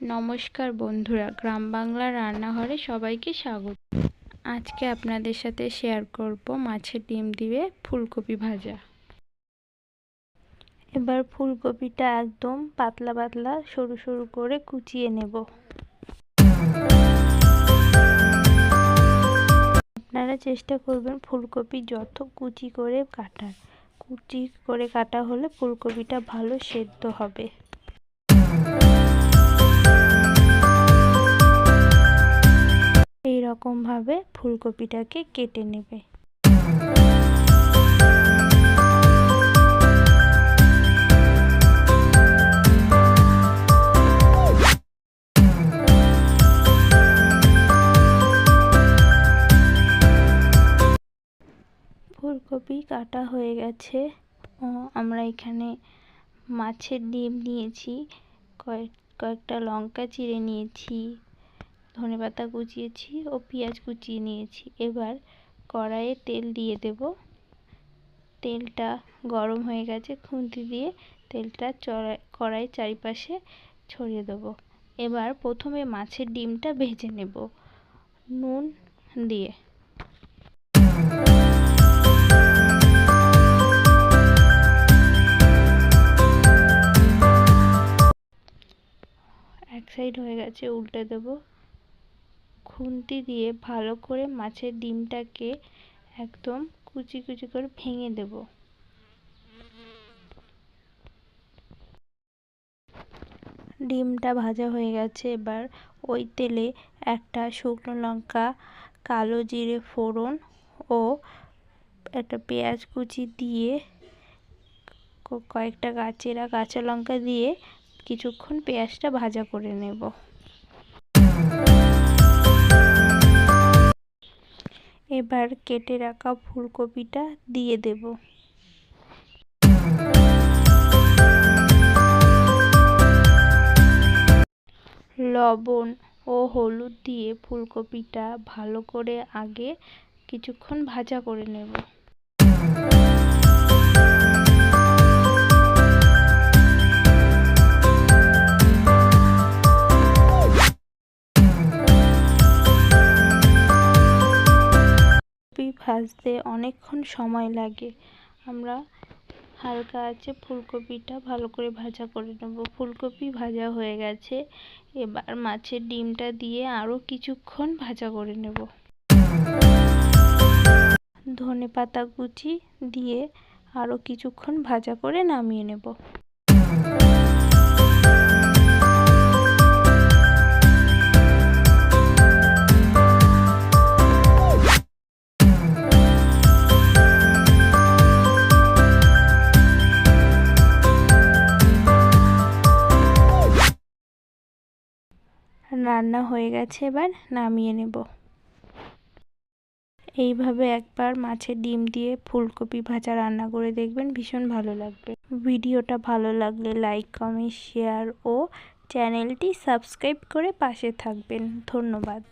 নমস্কার বন্ধুরা, গ্রাম বাংলা রান্নাঘরে সবাইকে স্বাগত। আজকে আপনাদের সাথে শেয়ার করব মাছের ডিম দিয়ে ফুলকপি ভাজা। এবার ফুলকপিটা একদম পাতলা পাতলা সরু সরু করে কুচিয়ে নেব। আপনারা চেষ্টা করবেন ফুলকপি যত কুচি করে কাটার। কুচি করে কাটা হলে ফুলকপিটা ভালো সেদ্ধ হবে। রকমভাবে ফুলকপিটাকে কেটে নেবে। ফুলকপি কাটা হয়ে গেছে। আমরা এখানে মাছের ডিম নিয়েছি, কয়েক, কয়েকটা লঙ্কা চিড়ে নিয়েছি। ধনে পাতা কুচিয়েছি ও পেঁয়াজ কুচিয়ে নিয়েছি। এবার কড়াইয়ে তেল দিয়ে দেব। তেলটা গরম হয়ে গেছে, খুন্তি দিয়ে তেলটা কড়াই চারিপাশে ছড়িয়ে দেব। এবার প্রথমে মাছের ডিমটা ভেজে নেব। নুন দিয়ে। এক সাইড হয়ে গেছে, উল্টে দেব। খুন্তি দিয়ে ভালো করে মাছের ডিমটাকে একদম কুচি কুচি করে ভেঙে দেব। ডিমটা ভাজা হয়ে গেছে। এবার ওই তেলে একটা শুকনো লঙ্কা, কালো জিরে ফোড়ন ও একটা পেঁয়াজ কুচি দিয়ে কয়েকটা গাছেরা কাঁচা লঙ্কা দিয়ে কিছুক্ষণ পেঁয়াজটা ভাজা করে নেব। এবার কেটে রাখা ফুলকপিটা দিয়ে দেব। লবণ ও হলুদ দিয়ে ফুলকপিটা ভালো করে আগে কিছুক্ষণ ভাজা করে নেব। ভাজতে অনেকক্ষণ সময় লাগে। আমরা হালকা আছে ফুলকপিটা ভালো করে ভাজা করে নেব। ফুলকপি ভাজা হয়ে গেছে। এবার মাছের ডিমটা দিয়ে আরও কিছুক্ষণ ভাজা করে নেব। ধনে পাতা কুচি দিয়ে আরও কিছুক্ষণ ভাজা করে নামিয়ে নেব। রান্না হয়ে গেছে, এবার নামিয়ে নেব। এইভাবে একবার মাছের ডিম দিয়ে ফুলকপি ভাজা রান্না করে দেখবেন, ভীষণ ভালো লাগবে। ভিডিওটা ভালো লাগলে লাইক, কমেন্ট, শেয়ার ও চ্যানেলটি সাবস্ক্রাইব করে পাশে থাকবেন। ধন্যবাদ।